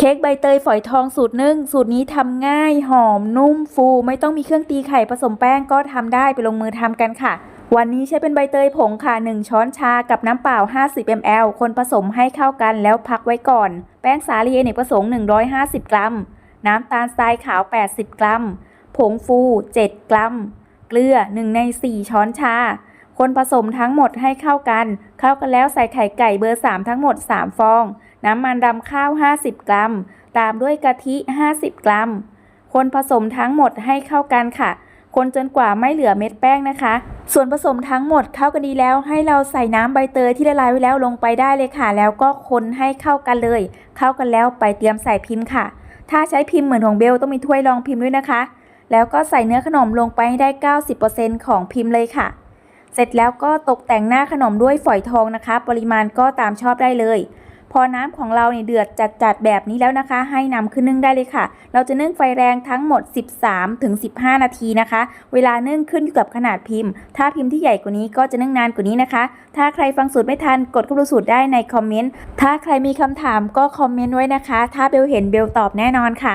เค้กใบเตยฝอยทองสูตรนึ่งสูตรนี้ทำง่ายหอมนุ่มฟู ไม่ต้องมีเครื่องตีไข่ผสมแป้งก็ทำได้ไปลงมือทำกันค่ะ วันนี้ใช้เป็นใบเตยผงค่ะ 1 ช้อนชากับน้ำเปล่า 50 ml คนผสมให้เข้ากันแล้วพักไว้ก่อน แป้งสาลีอเนกประสงค์ 150 กรัม น้ำตาลทรายขาว 80 กรัม ผงฟู 7 กรัม เกลือ 1 ใน 4 ช้อนชา คนผสมทั้งหมดให้เข้ากัน เข้ากันแล้วใส่ไข่ไก่เบอร์ 3 ทั้งหมด 3 ฟอง น้ำมันดำข้าว 50 กรัม ตามด้วยกะทิ 50 กรัม คนผสมทั้งหมดให้เข้ากันค่ะ คนจนกว่าไม่เหลือเม็ดแป้งนะคะ ส่วนผสมทั้งหมดเข้ากันดีแล้ว ให้เราใส่น้ำใบเตยที่ละลายไว้แล้วลงไปได้เลยค่ะ แล้วก็คนให้เข้ากันเลย เข้ากันแล้วไปเตรียมใส่พิมพ์ค่ะ ถ้าใช้พิมพ์เหมือนของเบลต้องมีถ้วยรองพิมพ์ด้วยนะคะ แล้วก็ใส่เนื้อขนมลงไปให้ได้ 90%ของพิมพ์เลยค่ะเสร็จแล้วก็ตกแต่งหน้าขนมด้วยฝอยทองนะคะ ปริมาณก็ตามชอบได้เลย พอน้ำของเราเนี่ยเดือดจัดๆแบบนี้แล้วนะคะ ให้นำขึ้นนึ่งได้เลยค่ะ เราจะนึ่งไฟแรงทั้งหมด 13ถึง15 นาทีนะคะ เวลานึ่งขึ้นอยู่กับขนาดพิมพ์ ถ้าพิมพ์ที่ใหญ่กว่านี้ก็จะนึ่งนานกว่านี้นะคะ ถ้าใครฟังสูตรไม่ทันกดเข้าไปดูสูตรได้ในคอมเมนต์ถ้าใครมีคำถามก็คอมเมนต์ไว้นะคะ ถ้าเบลเห็นเบลตอบแน่นอนค่ะ